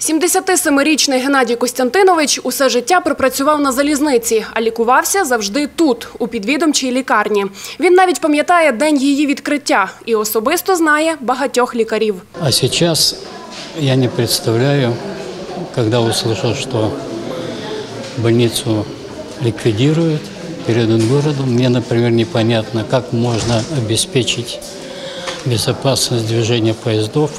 77-річний Геннадій Костянтинович усе життя пропрацював на залізниці, а лікувався завжди тут, у підвідомчій лікарні. Він навіть пам'ятає день її відкриття і особисто знає багатьох лікарів. А сейчас я не представляю, когда услышал, что больницу ликвидируют, передают городу. Мне, например, непонятно, как можно обеспечить безопасность движения поездов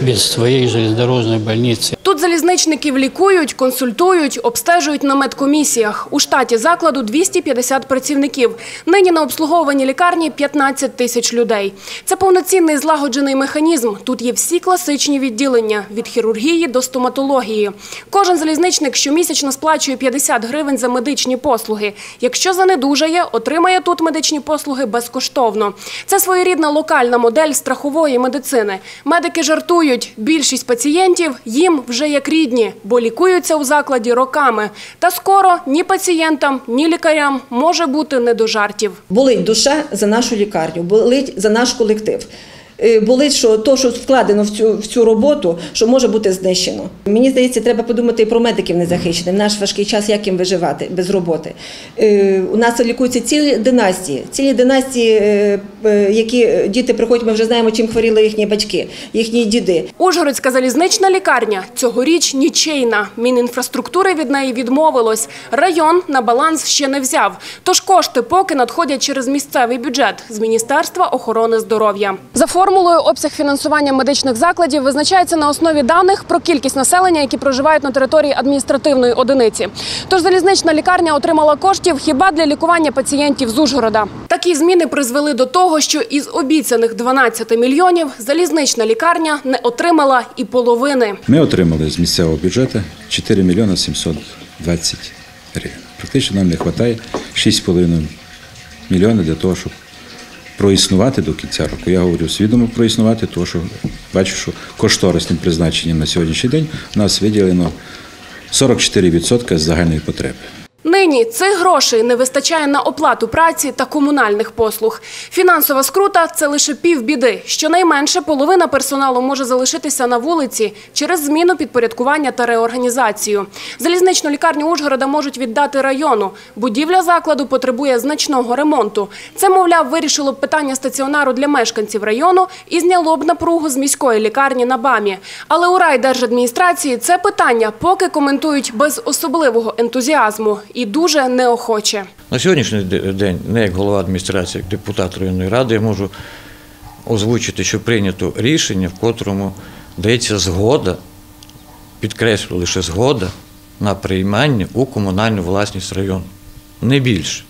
без своей железнодорожной больницы. Залізничників лікують, консультують, обстежують на медкомісіях. У штаті закладу 250 працівників. Нині на обслуговуванні лікарні 15 тисяч людей. Це повноцінний злагоджений механізм. Тут є всі класичні відділення – від хірургії до стоматології. Кожен залізничник щомісячно сплачує 50 гривень за медичні послуги. Якщо занедужає, отримає тут медичні послуги безкоштовно. Це своєрідна локальна модель страхової медицини. Медики жартують, більшість пацієнтів їм вже як рідні, бо лікуються у закладі роками. Та скоро ні пацієнтам, ні лікарям може бути не до жартів. Болить душа за нашу лікарню, болить за наш колектив. Е, Болить, що то, що вкладено в цю, в цю роботу, що може бути знищено. Мені здається, треба подумати і про медиків незахищених. Наш важкий час, як їм виживати без роботи. Е, У нас лікуються цілі династії, цілі династії, е, які діти приходять, ми вже знаємо, чим хворіли їхні батьки, їхні діди. Ужгородська залізнична лікарня цьогоріч нічийна. Мінінфраструктури від неї відмовилось. Район на баланс ще не взяв. Тож кошти поки надходять через місцевий бюджет з Міністерства охорони здоров'я. За формулою обсяг фінансування медичних закладів визначається на основі даних про кількість населення, які проживають на території адміністративної одиниці. Тож залізнична лікарня отримала коштів хіба для лікування пацієнтів з Ужгорода. Такі зміни призвели до того, що із обіцяних 12 мільйонів залізнична лікарня не отримала і половини. Ми отримали з місцевого бюджету 4 мільйони 720 гривень. Практично нам не вистачає 6,5 мільйона для того, щоб проіснувати до кінця року. Я говорю свідомо проіснувати, тому що бачу, що кошторисним призначенням на сьогоднішній день у нас виділено 44% з загальної потреби. Нині цих грошей не вистачає на оплату праці та комунальних послуг. Фінансова скрута – це лише півбіди. Щонайменше половина персоналу може залишитися на вулиці через зміну підпорядкування та реорганізацію. Залізничну лікарню Ужгорода можуть віддати району. Будівля закладу потребує значного ремонту. Це, мовляв, вирішило б питання стаціонару для мешканців району і зняло б напругу з міської лікарні на БАМі. Але у райдержадміністрації це питання поки коментують без особливого ентузіазму і дуже неохоче. На сьогоднішній день, не як голова адміністрації, як депутат районної ради, я можу озвучити, що прийнято рішення, в котрому дається згода, підкреслю лише згода на приймання у комунальну власність району. Не більше.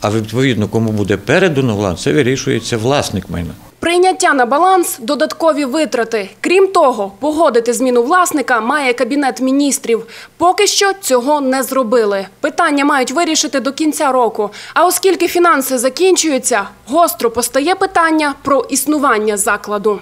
А відповідно, кому буде передано власність, це вирішується власник майна. Прийняття на баланс – додаткові витрати. Крім того, погодити зміну власника має Кабінет міністрів. Поки що цього не зробили. Питання мають вирішити до кінця року. А оскільки фінанси закінчуються, гостро постає питання про існування закладу.